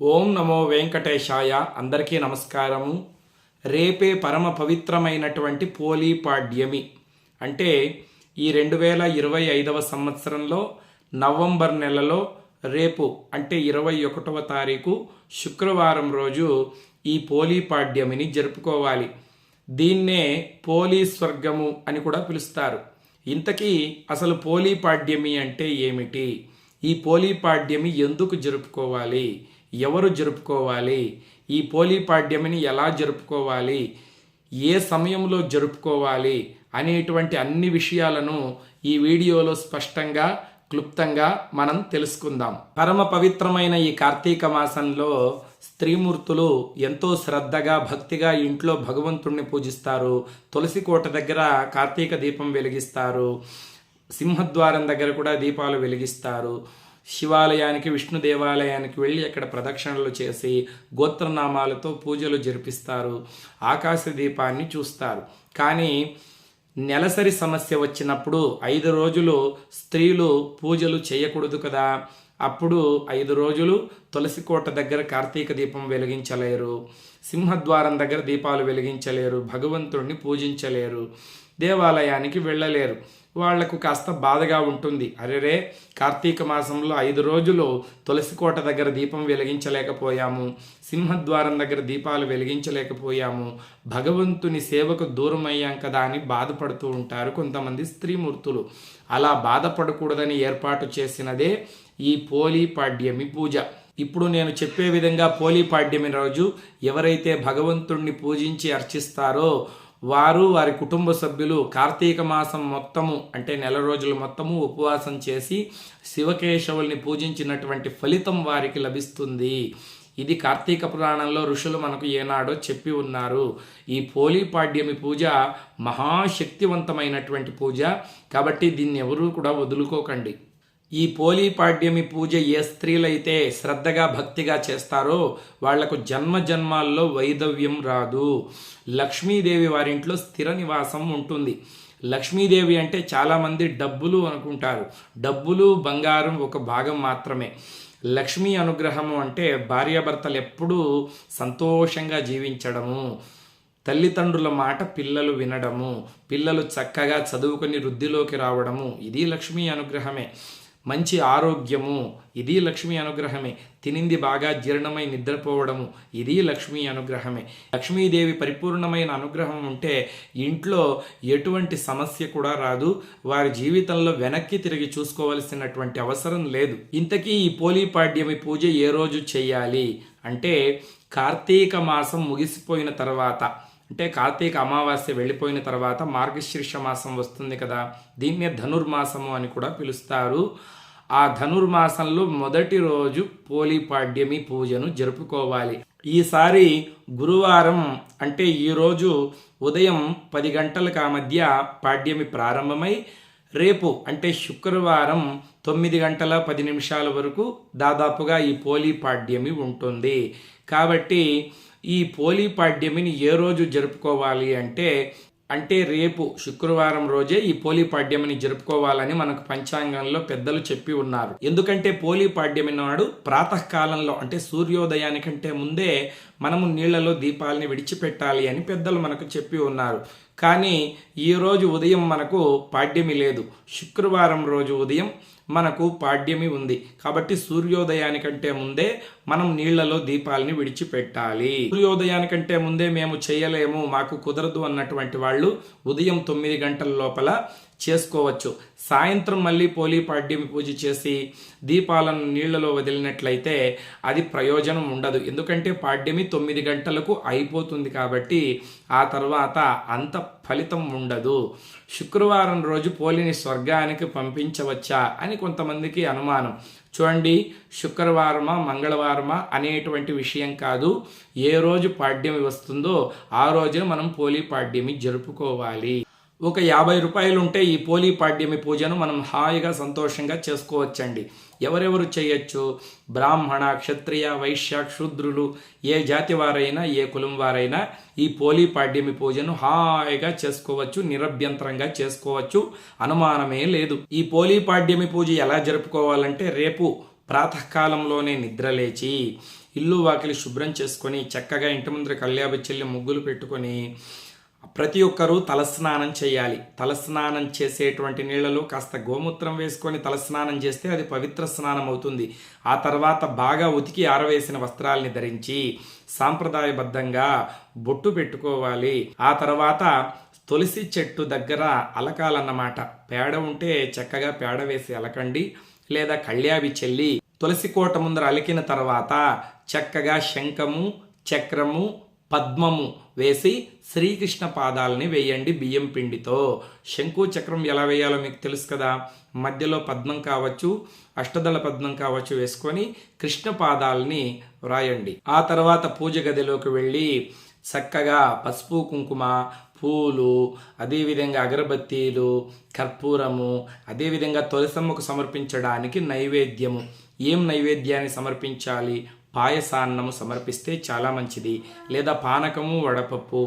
ఓం నమో వెంకటేశాయ. అందరికీ నమస్కారము. రేపే పరమ పవిత్రమైనటువంటి పోలీపాడ్యమి అంటే ఈ రెండు వేల ఇరవై ఐదవ సంవత్సరంలో నవంబర్ నెలలో రేపు అంటే ఇరవై ఒకటవ తారీఖు శుక్రవారం రోజు ఈ పోలీపాడ్యమిని జరుపుకోవాలి. దీన్నే పోలీ స్వర్గము అని కూడా పిలుస్తారు. ఇంతకీ అసలు పోలీపాడ్యమి అంటే ఏమిటి? ఈ పోలీపాడ్యమి ఎందుకు జరుపుకోవాలి? ఎవరు జరుపుకోవాలి? ఈ పోలీపాడ్యమిని ఎలా జరుపుకోవాలి? ఏ సమయంలో జరుపుకోవాలి? అనేటువంటి అన్ని విషయాలను ఈ వీడియోలో స్పష్టంగా క్లుప్తంగా మనం తెలుసుకుందాం. పరమ పవిత్రమైన ఈ కార్తీక మాసంలో స్త్రీమూర్తులు ఎంతో శ్రద్ధగా భక్తిగా ఇంట్లో భగవంతుణ్ణి పూజిస్తారు. తులసి కోట దగ్గర కార్తీక దీపం వెలిగిస్తారు. సింహద్వారం దగ్గర కూడా దీపాలు వెలిగిస్తారు. శివాలయానికి విష్ణు దేవాలయానికి వెళ్ళి అక్కడ ప్రదక్షిణలు చేసి గోత్రనామాలతో పూజలు జరిపిస్తారు. ఆకాశ దీపాన్ని చూస్తారు. కానీ నెలసరి సమస్య వచ్చినప్పుడు ఐదు రోజులు స్త్రీలు పూజలు చేయకూడదు కదా. అప్పుడు ఐదు రోజులు తులసి కోట దగ్గర కార్తీక దీపం వెలిగించలేరు. సింహద్వారం దగ్గర దీపాలు వెలిగించలేరు. భగవంతుడిని పూజించలేరు. దేవాలయానికి వెళ్ళలేరు. వాళ్ళకు కాస్త బాధగా ఉంటుంది. అరెరే కార్తీక మాసంలో ఐదు రోజులు తులసి కోట దగ్గర దీపం వెలిగించలేకపోయాము. సింహద్వారం దగ్గర దీపాలు వెలిగించలేకపోయాము. భగవంతుని సేవకు దూరం అయ్యాం కదా అని బాధపడుతూ ఉంటారు కొంతమంది స్త్రీమూర్తులు. అలా బాధపడకూడదని ఏర్పాటు చేసినదే ఈ పోలీపాడ్యమి పూజ. ఇప్పుడు నేను చెప్పే విధంగా పోలీపాడ్యమి రోజు ఎవరైతే భగవంతుణ్ణి పూజించి అర్చిస్తారో వారు వారి కుటుంబ సభ్యులు కార్తీక మాసం మొత్తము అంటే నెల రోజులు మొత్తము ఉపవాసం చేసి శివకేశవుల్ని పూజించినటువంటి ఫలితం వారికి లభిస్తుంది. ఇది కార్తీక పురాణంలో ఋషులు మనకు ఏనాడో చెప్పి ఉన్నారు. ఈ పోలీపాడ్యమి పూజ మహాశక్తివంతమైనటువంటి పూజ. కాబట్టి దీన్ని ఎవరూ కూడా వదులుకోకండి. ఈ పోలీపాడ్యమి పూజ ఏ స్త్రీలైతే శ్రద్ధగా భక్తిగా చేస్తారో వాళ్ళకు జన్మ జన్మాల్లో వైదవ్యం రాదు. లక్ష్మీదేవి వారింట్లో స్థిర నివాసం ఉంటుంది. లక్ష్మీదేవి అంటే చాలామంది డబ్బులు అనుకుంటారు. డబ్బులు బంగారం ఒక భాగం మాత్రమే. లక్ష్మీ అనుగ్రహము అంటే భార్యాభర్తలు ఎప్పుడూ సంతోషంగా జీవించడము. తల్లిదండ్రుల మాట పిల్లలు వినడము. పిల్లలు చక్కగా చదువుకొని వృద్ధిలోకి రావడము. ఇది లక్ష్మీ అనుగ్రహమే. మంచి ఆరోగ్యము. ఇది లక్ష్మీ అనుగ్రహమే. తినింది బాగా జీర్ణమై నిద్రపోవడము. ఇది లక్ష్మీ అనుగ్రహమే. లక్ష్మీదేవి పరిపూర్ణమైన అనుగ్రహం ఉంటే ఇంట్లో ఎటువంటి సమస్య కూడా రాదు. వారి జీవితంలో వెనక్కి తిరిగి చూసుకోవలసినటువంటి అవసరం లేదు. ఇంతకీ ఈ పోలీపాడ్యమి పూజ ఏ రోజు చేయాలి? అంటే కార్తీక మాసం ముగిసిపోయిన తర్వాత. అంటే కార్తీక అమావాస్య వెళ్ళిపోయిన తర్వాత మార్గశీర్ష మాసం వస్తుంది కదా దీన్నే ధనుర్మాసము అని కూడా పిలుస్తారు. ఆ ధనుర్మాసంలో మొదటి రోజు పోలీపాడ్యమి పూజను జరుపుకోవాలి. ఈసారి గురువారం అంటే ఈరోజు ఉదయం పది గంటలకు ఆ మధ్య పాడ్యమి ప్రారంభమై రేపు అంటే శుక్రవారం తొమ్మిది గంటల పది నిమిషాల వరకు దాదాపుగా ఈ పోలిపాడ్యమి ఉంటుంది. కాబట్టి ఈ పోలీపాడ్యమిని ఏ రోజు జరుపుకోవాలి అంటే అంటే రేపు శుక్రవారం రోజే ఈ పోలీపాడ్యమిని జరుపుకోవాలని మనకు పంచాంగంలో పెద్దలు చెప్పి ఉన్నారు. ఎందుకంటే పోలీపాడ్యమి నాడు ప్రాతకాలంలో అంటే సూర్యోదయానికంటే ముందే మనము నీళ్ళలో దీపాలని విడిచిపెట్టాలి అని పెద్దలు మనకు చెప్పి ఉన్నారు. కానీ ఈరోజు ఉదయం మనకు పాడ్యమి లేదు. శుక్రవారం రోజు ఉదయం మనకు పాడ్యమి ఉంది. కాబట్టి సూర్యోదయానికంటే ముందే మనం నీళ్ళలో దీపాలని విడిచిపెట్టాలి. సూర్యోదయానికంటే ముందే మేము చేయలేము మాకు కుదరదు అన్నటువంటి వాళ్ళు ఉదయం తొమ్మిది గంటల లోపల చేసుకోవచ్చు. సాయంత్రం మళ్ళీ పోలీ పాడ్యమి పూజ చేసి దీపాలను నీళ్ళలో వదిలినట్లయితే అది ప్రయోజనం ఉండదు. ఎందుకంటే పాడ్యమి తొమ్మిది గంటలకు అయిపోతుంది కాబట్టి ఆ తర్వాత అంత ఫలితం ఉండదు. శుక్రవారం రోజు పోలిని స్వర్గానికి పంపించవచ్చా అని కొంతమందికి అనుమానం. చూడండి శుక్రవారమా మంగళవారమా అనేటువంటి విషయం కాదు. ఏ రోజు పాడ్యమి వస్తుందో ఆ రోజున మనం పోలీ పాడ్యమి జరుపుకోవాలి. ఒక యాభై రూపాయలు ఉంటే ఈ పోలీ పాడ్యమి పూజను మనం హాయిగా సంతోషంగా చేసుకోవచ్చండి. ఎవరెవరు చేయొచ్చు? బ్రాహ్మణ క్షత్రియ వైశ్య క్షుద్రులు ఏ జాతి వారైనా ఏ కులం వారైనా ఈ పోలీ పాడ్యమి పూజను హాయిగా చేసుకోవచ్చు నిరభ్యంతరంగా చేసుకోవచ్చు. అనుమానమే లేదు. ఈ పోలీ పాడ్యమి పూజ ఎలా జరుపుకోవాలంటే రేపు ప్రాతకాలంలోనే నిద్రలేచి ఇల్లు వాకిలి శుభ్రం చేసుకొని చక్కగా ఇంటి ముందర కళ్యాబి చెల్లి ముగ్గులు పెట్టుకొని ప్రతి ఒక్కరూ తలస్నానం చేయాలి. తలస్నానం చేసేటువంటి నీళ్ళలో కాస్త గోమూత్రం వేసుకొని తలస్నానం చేస్తే అది పవిత్ర స్నానం అవుతుంది. ఆ తర్వాత బాగా ఉతికి ఆరవేసిన వస్త్రాల్ని ధరించి సాంప్రదాయబద్ధంగా బొట్టు పెట్టుకోవాలి. ఆ తర్వాత తులసి చెట్టు దగ్గర అలకాలన్నమాట. పేడ ఉంటే చక్కగా పేడ వేసి అలకండి. లేదా కళ్యావి చెల్లి తులసి కోట ముందర అలికిన తర్వాత చక్కగా శంఖము చక్రము పద్మము వేసి శ్రీకృష్ణ పాదాలని వేయండి బియ్యం పిండితో. శంకు చక్రం ఎలా వేయాలో మీకు తెలుసు కదా? మధ్యలో పద్మం కావచ్చు అష్టదళ పద్మం కావచ్చు వేసుకొని కృష్ణ పాదాలని వ్రాయండి. ఆ తర్వాత పూజ గదిలోకి వెళ్ళి చక్కగా పసుపు కుంకుమ పూలు అదేవిధంగా అగరబత్తీలు కర్పూరము అదేవిధంగా తులసమ్మకు సమర్పించడానికి నైవేద్యము. ఏం నైవేద్యాన్ని సమర్పించాలి? పాయసాన్నము సమర్పిస్తే చాలా మంచిది. లేదా పానకము వడపప్పు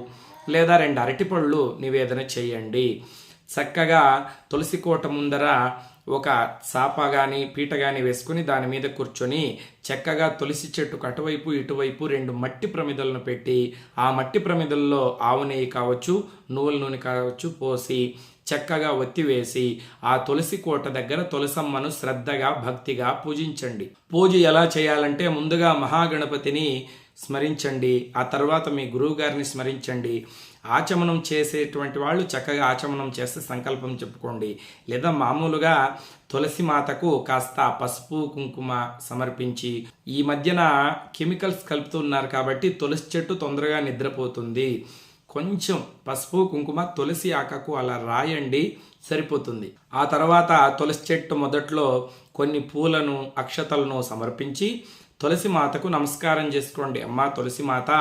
లేదా రెండు అరటిపళ్ళు నివేదన చేయండి. చక్కగా తులసి కోట ముందర ఒక చాప కానీ పీట కానీ వేసుకుని దాని మీద కూర్చొని చక్కగా తులసి చెట్టుకు అటువైపు ఇటువైపు రెండు మట్టి ప్రమిదలను పెట్టి ఆ మట్టి ప్రమిదల్లో ఆవు నెయ్యి కావచ్చు నువ్వుల నూనె కావచ్చు పోసి చక్కగా ఒత్తివేసి ఆ తులసి కోట దగ్గర తులసమ్మను శ్రద్ధగా భక్తిగా పూజించండి. పూజ ఎలా చేయాలంటే ముందుగా మహాగణపతిని స్మరించండి. ఆ తర్వాత మీ గురువు గారిని స్మరించండి. ఆచమనం చేసేటువంటి వాళ్ళు చక్కగా ఆచమనం చేస్తే సంకల్పం చెప్పుకోండి. లేదా మామూలుగా తులసి మాతకు కాస్త పసుపు కుంకుమ సమర్పించి ఈ మధ్యన కెమికల్స్ కలుపుతున్నారు కాబట్టి తులసి చెట్టు తొందరగా నిద్రపోతుంది. కొంచెం పసుపు కుంకుమ తులసి ఆకకు అలా రాయండి సరిపోతుంది. ఆ తర్వాత తులసి చెట్టు మొదట్లో కొన్ని పూలను అక్షతలను సమర్పించి తులసి మాతకు నమస్కారం చేసుకోండి. అమ్మా తులసి మాత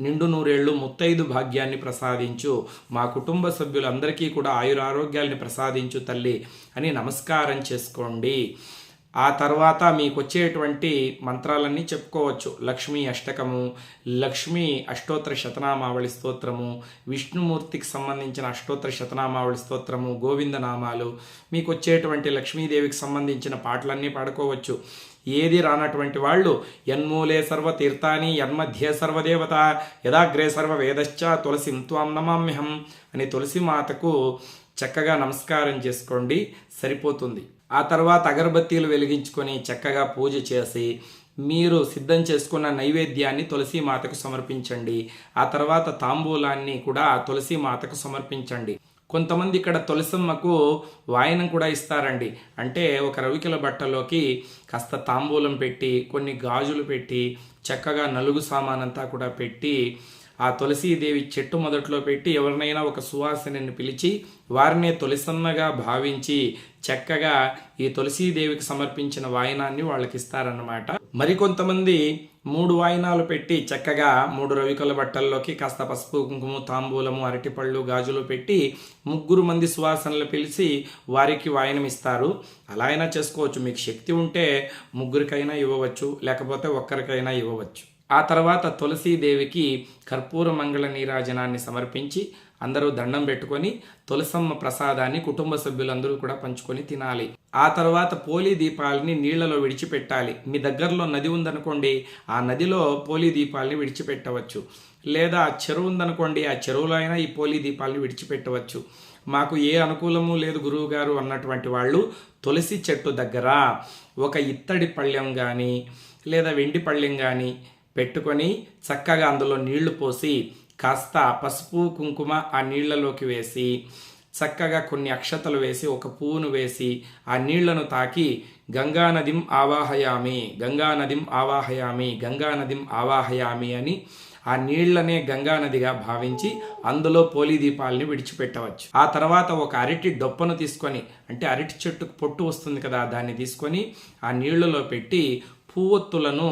నిండు నూరేళ్ళు ముత్తైదు భాగ్యాన్ని ప్రసాదించు. మా కుటుంబ సభ్యులందరికీ కూడా ఆయురారోగ్యాల్ని ప్రసాదించు తల్లి అని నమస్కారం చేసుకోండి. ఆ తర్వాత మీకు వచ్చేటువంటి మంత్రాలన్నీ చెప్పుకోవచ్చు. లక్ష్మీ అష్టకము లక్ష్మీ అష్టోత్తర శతనామావళి స్తోత్రము విష్ణుమూర్తికి సంబంధించిన అష్టోత్తర శతనామావళి స్తోత్రము గోవిందనామాలు మీకు వచ్చేటువంటి లక్ష్మీదేవికి సంబంధించిన పాటలన్నీ పాడుకోవచ్చు. ఏది రానటువంటి వాళ్ళు యన్మూలే సర్వ తీర్థాని యన్మధ్యే సర్వదేవత యదాగ్రే సర్వ వేదశ్చ తులసి త్వాం నమామ్యహం అని తులసి మాతకు చక్కగా నమస్కారం చేసుకోండి. సరిపోతుంది. ఆ తర్వాత అగరబత్తీలు వెలిగించుకొని చక్కగా పూజ చేసి మీరు సిద్ధం చేసుకున్న నైవేద్యాన్ని తులసి మాతకు సమర్పించండి. ఆ తర్వాత తాంబూలాన్ని కూడా తులసి మాతకు సమర్పించండి. కొంతమంది ఇక్కడ తులసమ్మకు వాయనం కూడా ఇస్తారండి. అంటే ఒక రవికిల బట్టలోకి కాస్త తాంబూలం పెట్టి కొన్ని గాజులు పెట్టి చక్కగా నలుగు సామానంతా కూడా పెట్టి ఆ తులసీదేవి చెట్టు మొదట్లో పెట్టి ఎవరినైనా ఒక సువాసనని పిలిచి వారినే తొలిసన్నగా భావించి చక్కగా ఈ తులసీదేవికి సమర్పించిన వాయనాన్ని వాళ్ళకి ఇస్తారన్నమాట మరికొంతమంది మూడు వాయినాలు పెట్టి చక్కగా మూడు రవికల బట్టల్లోకి కాస్త పసుపు కుంకుమ తాంబూలము అరటిపళ్ళు గాజులు పెట్టి ముగ్గురు మంది సువాసనలు పిలిచి వారికి వాయనం ఇస్తారు అలా అయినా చేసుకోవచ్చు. మీకు శక్తి ఉంటే ముగ్గురికైనా ఇవ్వవచ్చు లేకపోతే ఒక్కరికైనా ఇవ్వవచ్చు. ఆ తర్వాత తులసీదేవికి కర్పూర మంగళ నీరాజనాన్ని సమర్పించి అందరూ దండం పెట్టుకొని తులసమ్మ ప్రసాదాన్ని కుటుంబ సభ్యులందరూ కూడా పంచుకొని తినాలి. ఆ తర్వాత పోలీ దీపాలని నీళ్ళలో విడిచిపెట్టాలి. మీ దగ్గరలో నది ఉందనుకోండి ఆ నదిలో పోలీ దీపాలని విడిచిపెట్టవచ్చు. లేదా చెరువు ఉందనుకోండి ఆ చెరువులో అయినా ఈ పోలీ దీపాలని విడిచిపెట్టవచ్చు. మాకు ఏ అనుకూలము లేదు గురువు గారు అన్నటువంటి వాళ్ళు తులసి చెట్టు దగ్గర ఒక ఇత్తడి పళ్ళెం కానీ లేదా వెండి పళ్ళెం కానీ పెట్టుకొని చక్కగా అందులో నీళ్ళు పోసి కాస్త పసుపు కుంకుమ ఆ నీళ్ళలోకి వేసి చక్కగా కొన్ని అక్షతలు వేసి ఒక పువ్వును వేసి ఆ నీళ్ళను తాకి గంగానదిం ఆవాహయామి గంగానదిం ఆవాహయామి గంగానదిం ఆవాహయామి అని ఆ నీళ్ళనే గంగానదిగా భావించి అందులో పోలీ దీపాలని విడిచిపెట్టవచ్చు. ఆ తర్వాత ఒక అరటి డొప్పను తీసుకొని అంటే అరటి చెట్టుకు పొట్టు వస్తుంది కదా దాన్ని తీసుకొని ఆ నీళ్ళలో పెట్టి పువ్వొత్తులను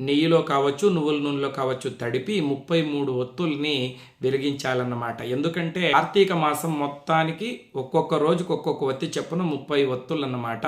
నెయ్యిలో కావచ్చు నువ్వుల నూనెలో కావచ్చు తడిపి ముప్పై మూడు ఒత్తుల్ని వెలిగించాలన్నమాట. ఎందుకంటే కార్తీక మాసం మొత్తానికి ఒక్కొక్క రోజుకి ఒక్కొక్క ఒత్తి చెప్పున ముప్పై ఒత్తులు అన్నమాట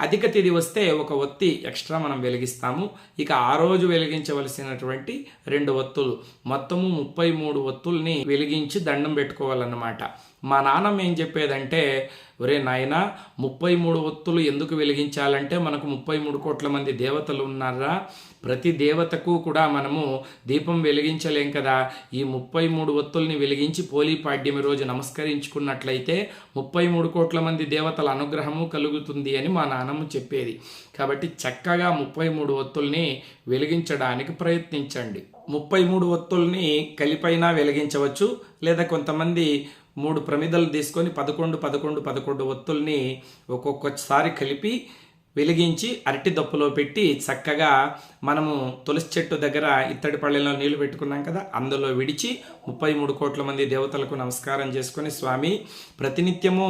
అధిక తిథి వస్తే ఒక ఒత్తి ఎక్స్ట్రా మనం వెలిగిస్తాము. ఇక ఆ రోజు వెలిగించవలసినటువంటి రెండు ఒత్తులు. మొత్తము ముప్పై మూడు ఒత్తుల్ని వెలిగించి దండం పెట్టుకోవాలన్నమాట. మా నాన్నమ్మ ఏం చెప్పేదంటే ఒరే నాయన ముప్పై మూడు ఒత్తులు ఎందుకు వెలిగించాలంటే మనకు ముప్పై మూడు కోట్ల మంది దేవతలు ఉన్నారా? ప్రతి దేవతకు కూడా మనము దీపం వెలిగించలేం కదా. ఈ ముప్పై మూడు ఒత్తుల్ని వెలిగించి పోలీపాడ్యమి రోజు నమస్కరించుకున్నట్లయితే ముప్పై మూడు కోట్ల మంది దేవతల అనుగ్రహము కలుగుతుంది అని మా నాన్నమ్మ చెప్పేది. కాబట్టి చక్కగా ముప్పై మూడు ఒత్తుల్ని వెలిగించడానికి ప్రయత్నించండి. ముప్పై మూడు ఒత్తుల్ని కలిపైనా వెలిగించవచ్చు. లేదా కొంతమంది మూడు ప్రమిదలు తీసుకొని పదకొండు పదకొండు పదకొండు ఒత్తుల్ని ఒక్కొక్కసారి కలిపి వెలిగించి అరటి దప్పులో పెట్టి చక్కగా మనము తులసి చెట్టు దగ్గర ఇత్తడి పళ్ళెంలో నీళ్ళు పెట్టుకున్నాం కదా అందులో విడిచి ముప్పై మూడు కోట్ల మంది దేవతలకు నమస్కారం చేసుకుని స్వామి ప్రతినిత్యము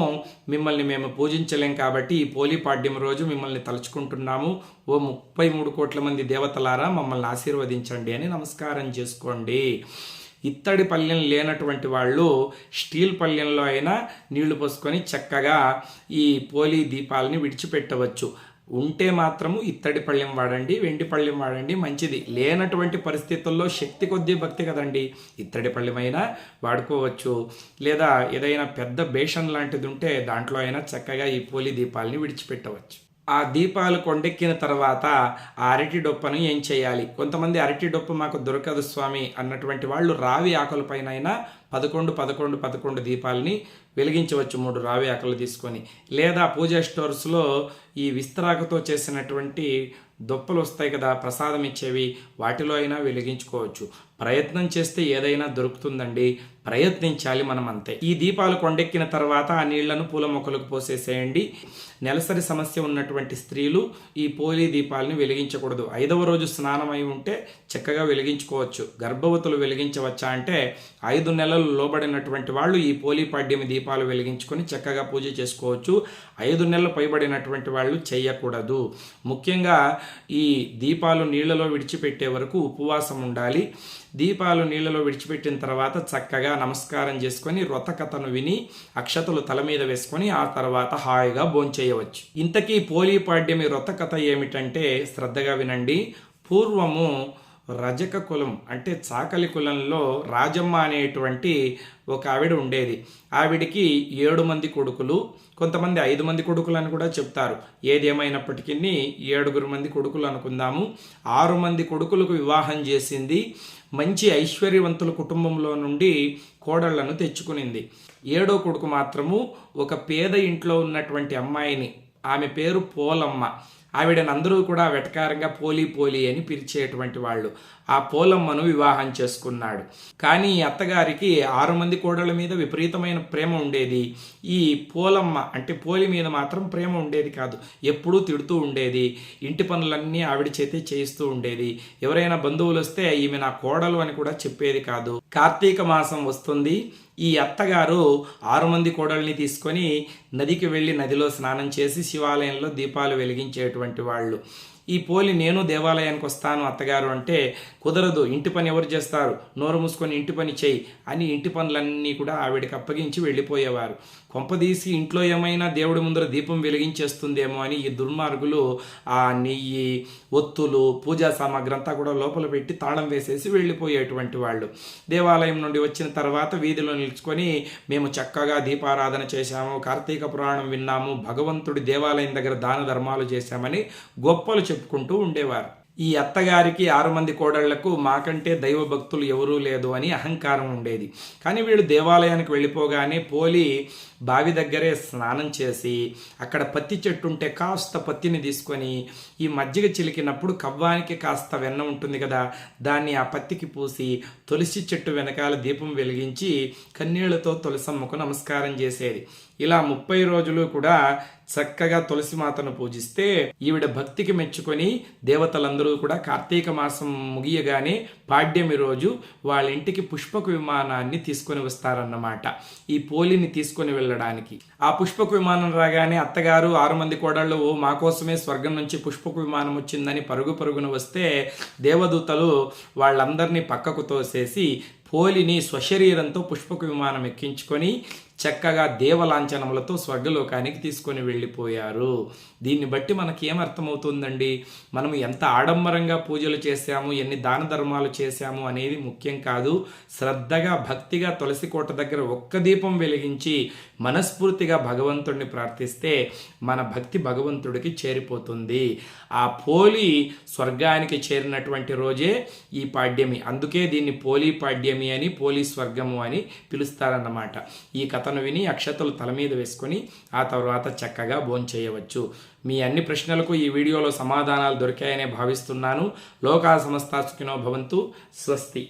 మిమ్మల్ని మేము పూజించలేం కాబట్టి ఈ పోలీపాడ్యం రోజు మిమ్మల్ని తలుచుకుంటున్నాము. ఓ ముప్పై మూడు కోట్ల మంది దేవతలారా మమ్మల్ని ఆశీర్వదించండి అని నమస్కారం చేసుకోండి. ఇత్తడి పళ్ళెం లేనటువంటి వాళ్ళు స్టీల్ పళ్ళెంలో అయినా నీళ్ళు పోసుకొని చక్కగా ఈ పోలీ దీపాలని విడిచిపెట్టవచ్చు. ఉంటే మాత్రము ఇత్తడి పళ్ళెం వాడండి వెండి పళ్ళెం వాడండి మంచిది. లేనటువంటి పరిస్థితుల్లో శక్తి కొద్దీ భక్తి కదండి. ఇత్తడి పళ్ళెమైనా వాడుకోవచ్చు. లేదా ఏదైనా పెద్ద బేషన్ లాంటిది ఉంటే దాంట్లో అయినా చక్కగా ఈ పోలి దీపాలని విడిచిపెట్టవచ్చు. ఆ దీపాలు కొండెక్కిన తర్వాత ఆ అరటి డొప్పను ఏం చేయాలి? కొంతమంది అరటి డొప్ప మాకు దొరకదు స్వామి అన్నటువంటి వాళ్ళు రావి ఆకులపైనైనా అయినా పదకొండు పదకొండు పదకొండు దీపాలని వెలిగించవచ్చు మూడు రావి ఆకులు తీసుకొని. లేదా పూజా స్టోర్స్లో ఈ విస్తరాకుతో చేసినటువంటి దొప్పలు వస్తాయి కదా ప్రసాదం ఇచ్చేవి వాటిలో అయినా వెలిగించుకోవచ్చు. ప్రయత్నం చేస్తే ఏదైనా దొరుకుతుందండి ప్రయత్నించాలి మనం అంతే ఈ దీపాలు కొండెక్కిన తర్వాత ఆ నీళ్ళను పూల మొక్కలకు పోసేసేయండి. నెలసరి సమస్య ఉన్నటువంటి స్త్రీలు ఈ పోలీ దీపాలను వెలిగించకూడదు. ఐదవ రోజు స్నానం అయి ఉంటే చక్కగా వెలిగించుకోవచ్చు. గర్భవతులు వెలిగించవచ్చా అంటే ఐదు నెలలు లోబడినటువంటి వాళ్ళు ఈ పోలీపాడ్యమి దీపాలు వెలిగించుకొని చక్కగా పూజ చేసుకోవచ్చు. ఐదు నెలలు పైబడినటువంటి వాళ్ళు చేయకూడదు ముఖ్యంగా ఈ దీపాలు నీళ్ళలో విడిచిపెట్టే వరకు ఉపవాసం ఉండాలి. దీపాలు నీళ్ళలో విడిచిపెట్టిన తర్వాత చక్కగా నమస్కారం చేసుకొని వ్రతకథను విని అక్షతలు తల మీద వేసుకొని ఆ తర్వాత హాయిగా భోంచేయవచ్చు. ఇంతకీ పోలీపాడ్యమి వ్రతకథ ఏమిటంటే శ్రద్ధగా వినండి. పూర్వము రజక కులం అంటే చాకలి కులంలో రాజమ్మ అనేటువంటి ఒక ఆవిడ ఉండేది. ఆవిడికి ఏడు మంది కొడుకులు కొంతమంది ఐదు మంది కొడుకులు అని కూడా చెప్తారు. ఏది ఏడుగురు మంది కొడుకులు అనుకుందాము. ఆరు మంది కొడుకులకు వివాహం చేసింది. మంచి ఐశ్వర్యవంతుల కుటుంబంలో నుండి కోడళ్ళను తెచ్చుకునింది. ఏడో కొడుకు మాత్రము ఒక పేద ఇంట్లో ఉన్నటువంటి అమ్మాయిని. ఆమె పేరు పోలమ్మ. ఆవిడని అందరూ కూడా వెటకారంగా పోలి పోలి అని పిలిచేటువంటి వాళ్ళు. ఆ పోలమ్మను వివాహం చేసుకున్నాడు. కానీ ఈ అత్తగారికి ఆరు మంది కోడళ్ళ మీద విపరీతమైన ప్రేమ ఉండేది. ఈ పోలమ్మ అంటే పోలి మీద మాత్రం ప్రేమ ఉండేది కాదు. ఎప్పుడూ తిడుతూ ఉండేది. ఇంటి పనులన్నీ ఆవిడ చేతే చేయిస్తూ ఉండేది. ఎవరైనా బంధువులు వస్తే ఈమె నా కోడలు అని కూడా చెప్పేది కాదు. కార్తీక మాసం వస్తుంది. ఈ అత్తగారు ఆరు మంది కోడల్ని తీసుకొని నదికి వెళ్ళి నదిలో స్నానం చేసి శివాలయంలో దీపాలు వెలిగించేటువంటి వాళ్ళు. ఈ పోలి నేను దేవాలయానికి వస్తాను అత్తగారు అంటే కుదరదు ఇంటి పని ఎవరు చేస్తారు? నోరు మూసుకొని ఇంటి పని చేయి అని ఇంటి పనులన్నీ కూడా ఆవిడకి అప్పగించి వెళ్ళిపోయేవారు. కొంపదీసి ఇంట్లో ఏమైనా దేవుడి ముందర దీపం వెలిగించేస్తుందేమో అని ఈ దుర్మార్గులు ఆ నెయ్యి ఒత్తులు పూజా సామాగ్రి అంతా కూడా లోపల పెట్టి తాళం వేసేసి వెళ్ళిపోయేటువంటి వాళ్ళు. దేవాలయం నుండి వచ్చిన తర్వాత వీధిలో నిలుచుకొని మేము చక్కగా దీపారాధన చేశాము కార్తీక పురాణం విన్నాము భగవంతుడి దేవాలయం దగ్గర దాన ధర్మాలు చేశామని గొప్పలు చెప్పుకుంటూ ఉండేవారు. ఈ అత్తగారికి ఆరు మంది కోడళ్ళకు మాకంటే దైవ భక్తులు ఎవరూ లేదు అని అహంకారం ఉండేది. కానీ వీళ్ళు దేవాలయానికి వెళ్ళిపోగానే పోలి బావి దగ్గరే స్నానం చేసి అక్కడ పత్తి చెట్టు ఉంటే కాస్త పత్తిని తీసుకొని ఈ మజ్జిగ చిలికినప్పుడు కవ్వానికి కాస్త వెన్న ఉంటుంది కదా దాన్ని ఆ పత్తికి పూసి తులసి చెట్టు వెనకాల దీపం వెలిగించి కన్నీళ్ళతో తులసమ్మకు నమస్కారం చేసేది. ఇలా ముప్పై రోజులు కూడా చక్కగా తులసి మాతను పూజిస్తే ఈవిడ భక్తికి మెచ్చుకొని దేవతలందరూ కూడా కార్తీక మాసం ముగియగానే పాడ్యమి రోజు వాళ్ళ ఇంటికి పుష్పక విమానాన్ని తీసుకొని వస్తారన్నమాట. ఈ పోలిని తీసుకొని వెళ్ళడానికి. ఆ పుష్పక విమానం రాగానే అత్తగారు ఆరు మంది కోడళ్ళు మా కోసమే స్వర్గం నుంచి పుష్పక విమానం వచ్చిందని పరుగు పరుగున వస్తే దేవదూతలు వాళ్ళందరినీ పక్కకు తోసేసి పోలిని స్వశరీరంతో పుష్పక విమానం ఎక్కించుకొని చక్కగా దేవలాంఛనములతో స్వర్గలోకానికి తీసుకొని వెళ్ళిపోయారు. దీన్ని బట్టి మనకి ఏమర్థమవుతుందండి మనం ఎంత ఆడంబరంగా పూజలు చేశాము ఎన్ని దాన ధర్మాలు చేశాము అనేది ముఖ్యం కాదు. శ్రద్ధగా భక్తిగా తులసి కోట దగ్గర ఒక్క దీపం వెలిగించి మనస్ఫూర్తిగా భగవంతుడిని ప్రార్థిస్తే మన భక్తి భగవంతుడికి చేరిపోతుంది. ఆ పోలి స్వర్గానికి చేరినటువంటి రోజే ఈ పాడ్యమి. అందుకే దీన్ని పోలి పాడ్యమి అని పోలీ స్వర్గము అని పిలుస్తారన్నమాట. ఈ కథ కథను విని అక్షతలు తల మీద వేసుకొని ఆ తర్వాత చక్కగా భోంచేయవచ్చు మీ అన్ని ప్రశ్నలకు ఈ వీడియోలో సమాధానాలు దొరికాయనే భావిస్తున్నాను. లోకా సమస్తాసుకినో భవంతు. స్వస్తి.